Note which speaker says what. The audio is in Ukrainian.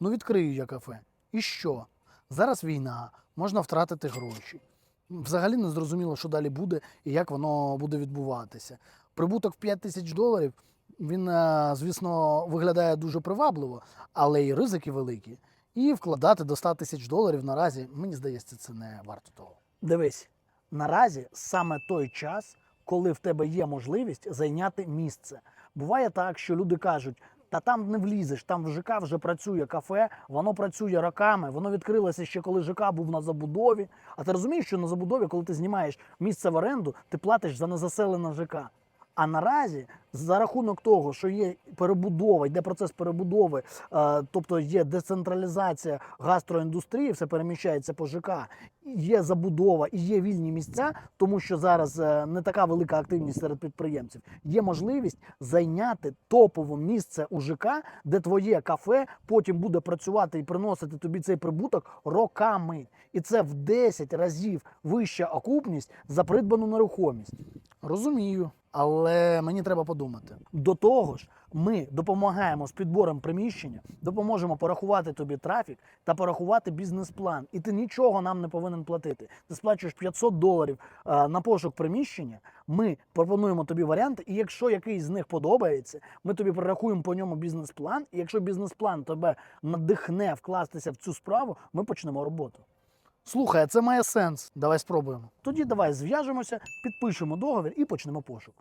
Speaker 1: Ну, відкрию я кафе. І що? Зараз війна, можна втратити гроші. Взагалі не зрозуміло, що далі буде і як воно буде відбуватися. Прибуток в 5 тисяч доларів, він, е, звісно, виглядає дуже привабливо, але і ризики великі. І вкладати до 100 тисяч доларів наразі, мені здається, це не варто того. Дивись, наразі саме той час, коли в тебе є можливість зайняти місце. Буває так, що люди кажуть. Та там не влізеш, там в ЖК вже працює кафе, воно працює роками, воно відкрилося ще коли ЖК був на забудові. А ти розумієш, що на забудові, коли ти знімаєш місце в оренду, ти платиш за незаселене ЖК. А наразі, за рахунок того, що є перебудова, йде процес перебудови, е, тобто є децентралізація гастроіндустрії, все переміщається по ЖК, є забудова і є вільні місця, тому що зараз е, не така велика активність серед підприємців. Є можливість зайняти топове місце у ЖК, де твоє кафе потім буде працювати і приносити тобі цей прибуток роками. І це в 10 разів вища окупність за придбану нерухомість. Розумію, але мені треба подумати. До того ж, ми допомагаємо з підбором приміщення, допоможемо порахувати тобі трафік та порахувати бізнес-план. І ти нічого нам не повинен платити. Ти сплачуєш 500 доларів е, на пошук приміщення. Ми пропонуємо тобі варіанти, і якщо якийсь з них подобається, ми тобі прорахуємо по ньому бізнес-план. І якщо бізнес-план тебе надихне вкластися в цю справу, ми почнемо роботу. Слухай, це має сенс. Давай спробуємо. Тоді давай зв'яжемося, підпишемо договір і почнемо пошук.